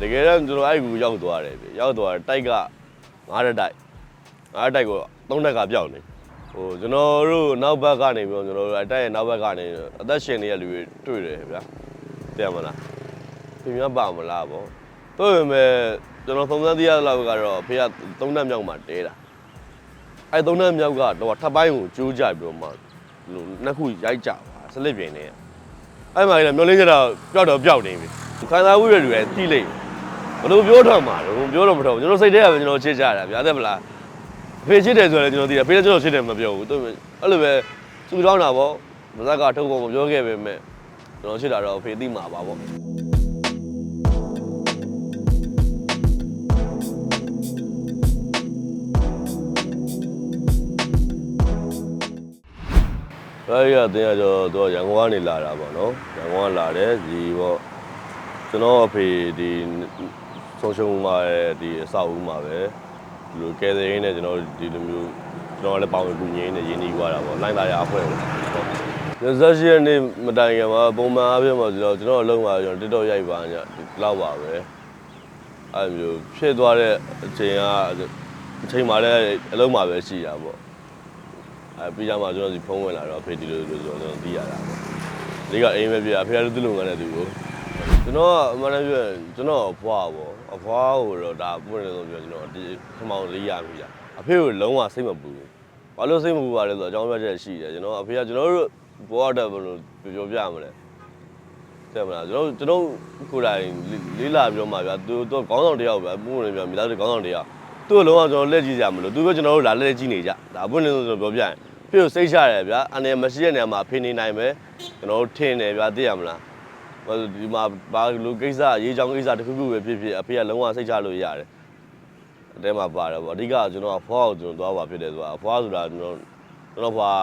တကယ်တော့ကျွန်တော်အဲ့ကူရောက်သွားတယ်ဗျရောက်သွားတယ်တိုက်ကငားတဲ့တိုက်ငားတဲ့တိုက်ကိုသုံးတက်ကပြောက်နေဟိုကျွန်တော်တို့နောက်ဘက်ကနေပြီးတော့ကျွန်တော်တို့အဲ့တိုက်ရဲ့နောက်ဘက်ကနေအသက်ရှင်နေတဲ့လူတွေတွေ့တယ်ဗျသိရမလားပြင်မပါမလားဗောတို့ပေမဲ့ကျွန်တော်သုံးသပ်သိရတဲ့လောက်ကတော့ဖေကသုံးတက်မြောက်မှာတဲတာအဲ့သုံးတက်မြောက်ကတော့ထပ်ပိုင်းကိုကျိုးကြပြီးတော့မှနှစ်ခုရိုက်ကြပါစလစ်ပြင်းနေရအဲ့မှာလည်းမျောလင်းကြတာပျောက်တော့ပျောက်နေပြီခံစားမှုရတွေလည်းတိလိမ့်ဘယ် လိုပြောတော့မှာလဲဘယ်ပြောတော့မတော့ကျွန်တော်စိတ်ထဲကပဲကျွန်တော်ချစ်ကြတာဗျာတဲ့မလားအဖေချစ်တယ်ဆိုရင်ကျွန်တော်သိတယ်အဖေလည်းကျွန်တော်ချစ်တယ်မပြောဘူးသူအဲ့လိုပဲသူတောင်းတာပေါ့မဇက်ကထုတ်ဖို့မပြောခဲ့ပေမဲ့ကျွန်တော်ချစ်တာတော့အဖေသိမှာပါပေါ့အဲ့ရတဲ့ရတော့သူကရန်ကုန်ကနေလာတာပေါ့နော်ရန်ကုန်ကလာတယ်ဒီပေါ့ကျွန်တော်အဖေဒီ ဆုံးရှုံးมาတဲ့ဒီအဆောက်အဦမှာပဲဒီလိုကဲတဲ့ရင်းနဲ့ကျွန်တော်ဒီလိုမျိုးကျွန်တော်လည်းပေါဝင်ကူညီရင်းနဲ့ရင်းနှီးသွားတာပေါ့လိုက်လာရအဖွဲ့ပေါ့ရဇက်ရှိတဲ့နေ့မတိုင်ခင်မှာပုံမှန်အဖြစ်မှာကျွန်တော်ကျွန်တော်အလုံးပါကျွန်တော်တစ်တော့ရိုက်ပါညဒီလောက်ပါပဲအဲ့လိုမျိုးဖြစ်သွားတဲ့အချိန်ကအချိန်မှာလည်းအလုံးမှာပဲရှိတာပေါ့အဲပြီးကြမှာကျွန်တော်ဒီဖုန်းဝင်လာတော့အဖေဒီလိုလိုဆိုတော့ကျွန်တော်သိရတာပေါ့ဒီကအိမ်ပဲပြအဖေကလည်းသူ့လုံငန်းတဲ့သူကို ကျွန်တော်ကအမှန်တမ်းပြောရင်ကျွန်တော်အဖွားပေါ့အဖွားကိုတော့ဒါပွင့်နေဆုံးပြောကျွန်တော်ဒီခမောင်လေးရပြီလားအဖေကိုလုံးဝစိတ်မပူဘူးဘာလို့စိတ်မပူပါလဲဆိုတော့အကြောင်းပြချက်ရှိတယ်ကျွန်တော်အဖေကကျွန်တော်တို့ဘောတော့ဘယ်လိုပြောပြမလဲတဲ့မလားကျွန်တော်ကျွန်တော်ကိုယ်တိုင်လေးလာပြောမှဗျာသူတော့ခေါင်းဆောင်တယောက်ဗျာပွင့်နေပြမိသားစုခေါင်းဆောင်တယောက်သူ့လုံးဝကျွန်တော်လက်ကြည့်ကြမလို့သူကကျွန်တော်တို့လာလက်ကြည့်နေကြဒါပွင့်နေဆုံးကျွန်တော်ပြောပြရင်ပြည့်စိတ်ချရတယ်ဗျာအနေမရှိတဲ့နေရာမှာဖိနေနိုင်မယ်ကျွန်တော်တို့ထင်တယ်ဗျာသိရမလားဟို ဒီမှာဘာလူကိစ္စရေးချောင်းကိစ္စတစ်ခုခုပဲဖြစ်ဖြစ်အဖေကလုံးဝစိတ်ချလို့ရတယ်အတဲမှာပါတယ်ပေါ့အဓိကကျွန်တော်ကဖွားကိုကျွန်တော်သွားပါဖြစ်တယ်ဆိုတာဖွားဆိုတာကျွန်တော်ကျွန်တော်ဖွား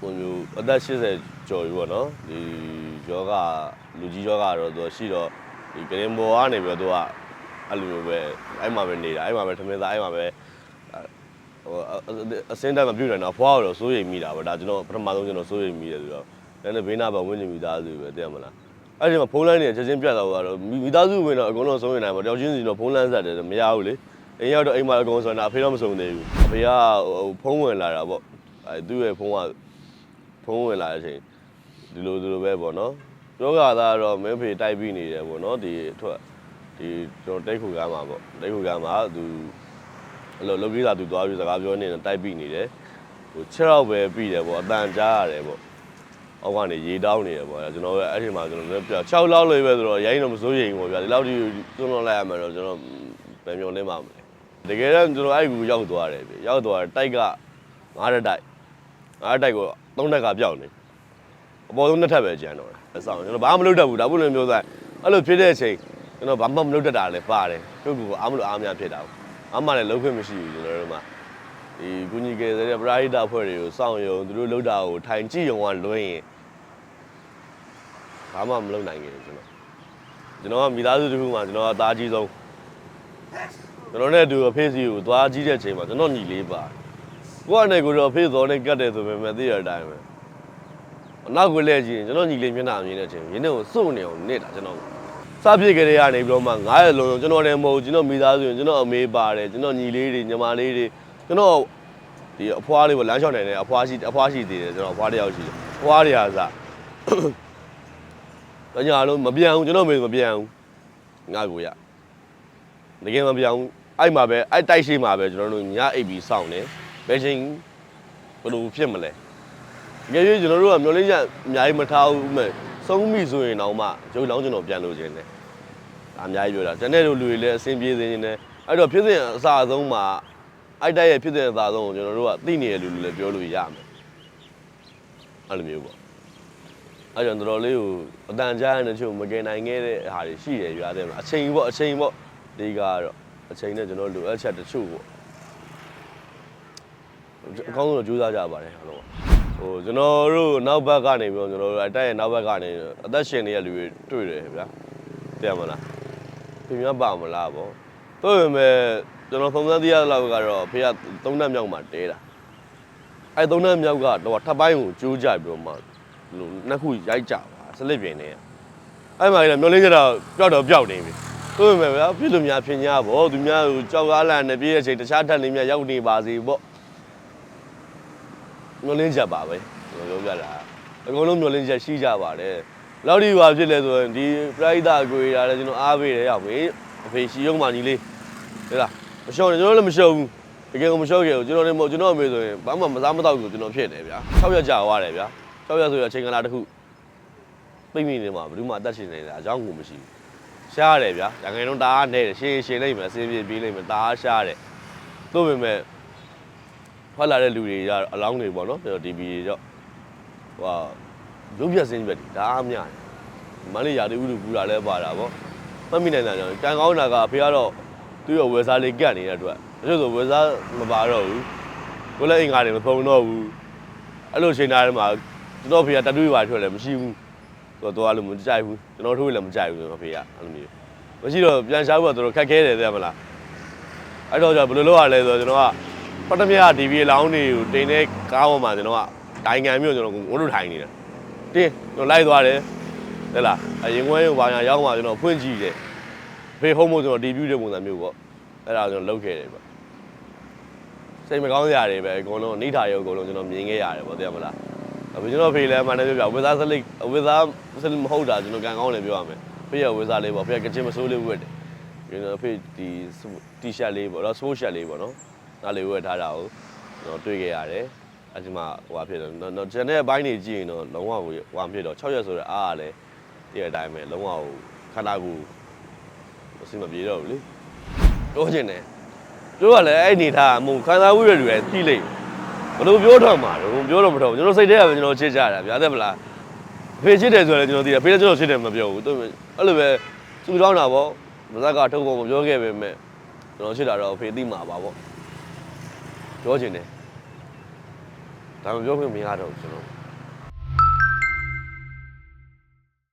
ဟိုမျိုးအသက်80ကျော်ပြီပေါ့နော်ဒီယောဂလူကြီးယောဂတော့သူရှိတော့ဒီကရင်ဘောကနေပြီးတော့သူကအဲ့လိုမျိုးပဲအဲ့မှာပဲနေတာအဲ့မှာပဲထမင်းသားအဲ့မှာပဲဟိုအစင်းတက်မပြုတ်နိုင်တော့ဖွားတော့စိုးရိမ်မိတာပဲဒါကျွန်တော်ပထမဆုံးကျွန်တော်စိုးရိမ်မိတယ်ဆိုတော့ လည်းဘေးနာဘဝင်းနေမိသားစုပဲသိရမလားအဲ့ဒီမှာဖုန်းလိုင်းနေချက်ချင်းပြတ်တော့ကတော့မိသားစုဝင်တော့အကုန်လုံးဆုံးရင်နိုင်မှာတယောက်ချင်းစီတော့ဖုန်းလန်းဆက်တယ်မရဘူးလေအိမ်ရောက်တော့အိမ်မှာအကုန်ဆုံးတာအဖေတော့မဆုံးသေးဘူးအဖေကဟိုဖုန်းဝင်လာတာပေါ့အဲသူ့ရဲ့ဖုန်းကဖုန်းဝင်လာတဲ့အချိန်ဒီလိုဒီလိုပဲပေါ့နော်ပြောကသားတော့မင်းဖေတိုက်ပြီးနေတယ်ပေါ့နော်ဒီအထွက်ဒီကျွန်တော်တိတ်ခုကမ်းမှာပေါ့တိတ်ခုကမ်းမှာသူအဲ့လိုလုပ်ကြီးတာသူသွားပြီးစကားပြောနေတယ်တိုက်ပြီးနေတယ်ဟို6ရောက်ပဲပြီးတယ်ပေါ့အတန်ကြားရတယ်ပေါ့ အောက်ကနေရေတောင်းနေတယ်ပေါ့ကျွန်တော်အဲ့ဒီမှာကျွန်တော်လည်းပြ6လောက်လေးပဲဆိုတော့ရိုင်းတော့မစိုးရိမ်ဘူးပေါ့ဗျာဒီလောက်ထိသွန်းလွန်လိုက်ရမယ်တော့ကျွန်တော်ဘယ်မျိုးလဲမှာမလဲတကယ်တော့ကျွန်တော်အဲ့ကူရောက်သွားတယ်ဗျရောက်သွားတယ်တိုက်ကငားတဲ့တိုက်ငားတဲ့တိုက်ကိုသုံးတက်ကပြောက်နေအပေါ်ဆုံးနှစ်ထပ်ပဲကျန်တော့တယ်အဆောင်ကျွန်တော်ဘာမှမလုပ်တတ်ဘူးဒါပုလည်းမျိုးသားအဲ့လိုဖြစ်တဲ့အချိန်ကျွန်တော်ဘာမှမလုပ်တတ်တာလည်းပါတယ်သူ့ကူအားမလို့အားမရဖြစ်တာပေါ့အမှလည်းလုံးခွင့်မရှိဘူးကျွန်တော်တို့မှာ ဒီကုညီကယ်တဲ့ပရာဟိတအဖွဲ့တွေကိုစောင့်ရုံသူတို့လှုပ်တာကိုထိုင်ကြည့်ရုံကလွှင်းရင်ဘာမှမလုပ်နိုင်ခဲ့ဘူးကျွန်တော်ကျွန်တော်ကမိသားစုတစ်ခုမှာကျွန်တော်ကသားကြီးဆုံးကျွန်တော်နဲ့အတူအဖေစီကိုသွားကြီးတဲ့ချိန်မှာကျွန်တော်ညီလေးပါကိုယ့်အနေကိုတော့အဖေသောနဲ့ကတ်တယ်ဆိုပေမဲ့သိရတဲ့အတိုင်းပဲအနောက်ကိုလဲကြည့်ရင်ကျွန်တော်ညီလေးမျက်နှာမြင်တဲ့အချိန်ရင်းနဲ့ကိုစုံနေအောင်နေတာကျွန်တော်စဖြစ်ကြတဲ့ကနေပြီးတော့မှ9ရက်လုံးလုံးကျွန်တော်လည်းမဟုတ်ဘူးကျွန်တော်မိသားစုရင်ကျွန်တော်အမေပါတယ်ကျွန်တော်ညီလေးတွေညီမလေးတွေ ကျွန်တော်ဒီအဖွားလေးပေါ့လမ်းလျှောက်နိုင်တဲ့အဖွားရှိအဖွားရှိသေးတယ်ကျွန်တော်အဖွားတစ်ယောက်ရှိတယ်အဖွားတွေဟာစတညာလုံးမပြန်ဘူးကျွန်တော်မေမပြန်ဘူးငါကိုရတကယ်မပြန်ဘူးအဲ့မှာပဲအဲ့တိုက်ရှိမှာပဲကျွန်တော်တို့ညအိပ်ပြီးစောင့်နေဘယ်ချိန်ဘယ်လိုဖြစ်မလဲငယ်ရွေးကျွန်တော်တို့ကမျောလင်းချက်အများကြီးမထားဘူးမဲ့ဆုံးပြီဆိုရင်တော့မှဂျုံလောင်းကျွန်တော်ပြန်လို့ခြင်းတယ်အများကြီးပြောတာတနေ့တို့လူတွေလည်းအဆင်ပြေစေနေတယ်အဲ့တော့ဖြစ်စဉ်အစအဆုံးမှာ အိုက်တိုက်ရဲ့ဖြစ်စဉ်အစအဆုံးကိုကျွန်တော်တို့ကသိနေရလူလူလည်းပြောလို့ရမယ်အဲ့လိုမျိုးပေါ့အဲ့တော့တော်တော်လေးကိုအတန်ကြားရတဲ့ချို့မကယ်နိုင်ခဲ့တဲ့ဟာတွေရှိတယ်ရွာတဲ့မှာအချိန်ပေါ့အချိန်ပေါ့ဒီကတော့အချိန်နဲ့ကျွန်တော်လိုအပ်ချက်တချို့ပေါ့အကောင်းဆုံးကြိုးစားကြပါတယ်အားလုံးဟိုကျွန်တော်တို့နောက်ဘက်ကနေပြီးတော့ကျွန်တော်တို့အတက်ရဲ့နောက်ဘက်ကနေအသက်ရှင်နေတဲ့လူတွေတွေ့တယ်ဗျာသိရမလားပြင်မပါမလားဗောတို့ပေမဲ့ ကျွန်တော်သုံးသပ်သိရတဲ့လောက်ကတော့ဖေကသုံးတက်မြောက်မှာတဲတာအဲသုံးတက်မြောက်ကတော့ထပ်ပိုင်းကိုကျိုးကြပြီးတော့မှလို့နှစ်ခုရိုက်ကြပါစလစ်ပြင်းနေအဲ့မှာလည်းမျောလင်းကြတော့ပျောက်တော့ပျောက်နေပြီသို့ပေမဲ့ဗျာပြည့်လို့များဖြစ်냐ပေါ့သူများဟိုကြောက်ကားလန့်နေပြည့်ရဲ့ချိန်တခြားထက်လေးများရောက်နေပါစေပေါ့မျောလင်းချက်ပါပဲကျွန်တော်ပြောပြတာအကုန်လုံးမျောလင်းချက်ရှိကြပါတယ်လောက်ဒီပါဖြစ်လဲဆိုရင်ဒီပရိသတ်အကွေရတယ်ကျွန်တော်အားပေးတယ်ရောက်ပြီအဖေရှီရုံမှညီလေးဟဲ့လား မရှော့နဲ့ကျွန်တော်လည်းမရှော့ဘူးတကယ်ကိုမရှော့ခဲ့ဘူးကျွန်တော်လည်းမဟုတ်ကျွန်တော်အမေဆိုရင်ဘာမှမစားမတော့ဘူးကျွန်တော်ဖြစ်တယ်ဗျာ6ရက်ကြာသွားတယ်ဗျာ6ရက်ဆိုရအချိန်ကလာတစ်ခုပြိမိနေမှာဘယ်သူမှအသက်ရှင်နေတာအကြောင်းကိုမရှိဘူးရှားတယ်ဗျာရန်ကုန်တော့တအားနဲ့တယ်ရှင်းရှင်းလိုက်မယ်အစင်းပြေးပြေးလိုက်မယ်တအားရှားတယ်သို့ပေမဲ့ထွက်လာတဲ့လူတွေကြအလောင်းတွေပေါ့နော်ကျွန်တော် DB တွေကြောက်ဟိုရုပ်ပြက်စင်းပြက်တွေတအားများတယ်မန္တလေးရာတူဥလူပူတာလည်းပါတာပေါ့မှတ်မိနိုင်တာကြောင့်ကံကောင်းတာကအဖေကတော့ သူ့ရဲ့ဝယ်စားလေးကတ်နေတဲ့အတွက်တချို့ဆိုဝယ်စားမပါတော့ဘူးကိုလည်းအင်္ဂါတွေမပုံတော့ဘူးအဲ့လိုချိန်သားတွေမှာကျွန်တော်ဖေကတတူးပါထွက်လည်းမရှိဘူးသူကတော့လည်းမကြိုက်ဘူးကျွန်တော်တို့လည်းမကြိုက်ဘူးကျွန်တော်ဖေကအဲ့လိုမျိုးမရှိတော့ပြန်ရှားဖို့ကတော်တော်ခက်ခဲတယ်သိရမလားအဲ့တော့ကျွန်တော်ဘယ်လိုလုပ်ရလဲဆိုတော့ကျွန်တော်ကပထမက DV လောင်းတွေကိုတင်တဲ့ကားပေါ်မှာကျွန်တော်ကဒိုင်ငံမျိုးကျွန်တော်ဝတ်လို့ထိုင်နေတာတင်းကျွန်တော်လိုက်သွားတယ်ဟဲ့လားအရင်ခွဲရောဘာညာရောက်မှကျွန်တော်ဖွင့်ကြည့်တယ် ဖေဟုံးမို့ကျွန်တော် debut တဲ့ပုံစံမျိုးပေါ့အဲ့ဒါကျွန်တော်လုပ်ခဲ့တယ်ပေါ့စိတ်မကောင်းစရာတွေပဲအကုန်လုံးနေထားရုပ်အကုန်လုံးကျွန်တော်မြင်ခဲ့ရတယ်ပေါ့သိရမလားအခုကျွန်တော်ဖေးလဲမှန်းတယ်ပြောပြဝေသားစလိတ်ဝေသားစလိတ်မဟုတ်တာကျွန်တော်ကန်ကောင်းလည်းပြောရမယ်ဖေးရဝေသားလေးပေါ့ဖေးကကချင်မစိုးလေးဝတ်တယ်ကျွန်တော်ဖေးဒီတီရှပ်လေးပေါ့နော်စပို့ရှပ်လေးပေါ့နော်အဲ့လေးဝတ်ထားတာကိုကျွန်တော်တွေ့ခဲ့ရတယ်အဲ့ဒီမှာဟိုဟာဖြစ်တယ်တော့ကျန်တဲ့ဘိုင်းတွေကြည့်ရင်တော့လုံးဝဟိုဖြစ်တော့6ရက်ဆိုတော့အားကလည်းဒီအတိုင်းပဲလုံးဝဟိုခန္ဓာကိုယ် အဆင်မပြေတော့ဘူးလေတော့ကျင်တယ်တို့ကလည်းအဲ့နေထားမုံခန္ဓာကိုယ်တွေလည်းတိလိုက်ဘယ်လိုပြောတော့မှာလဲပြောတော့မတော့ဘူးကျွန်တော်စိတ်ထဲကပဲကျွန်တော်ချစ်ကြတာဗျာတဲ့မလားအဖေချစ်တယ်ဆိုရင်လည်းကျွန်တော်သိတယ်အဖေလည်းကျွန်တော်ချစ်တယ်မပြောဘူးသူအဲ့လိုပဲသူတောင်းတာပေါ့မဇက်ကထုတ်ဖို့မပြောခဲ့ပေမဲ့ကျွန်တော်ချစ်တာတော့အဖေသိမှာပါပေါ့ပြောချင်တယ်ဒါမှပြောခွင့်မရတော့ဘူးကျွန်တော်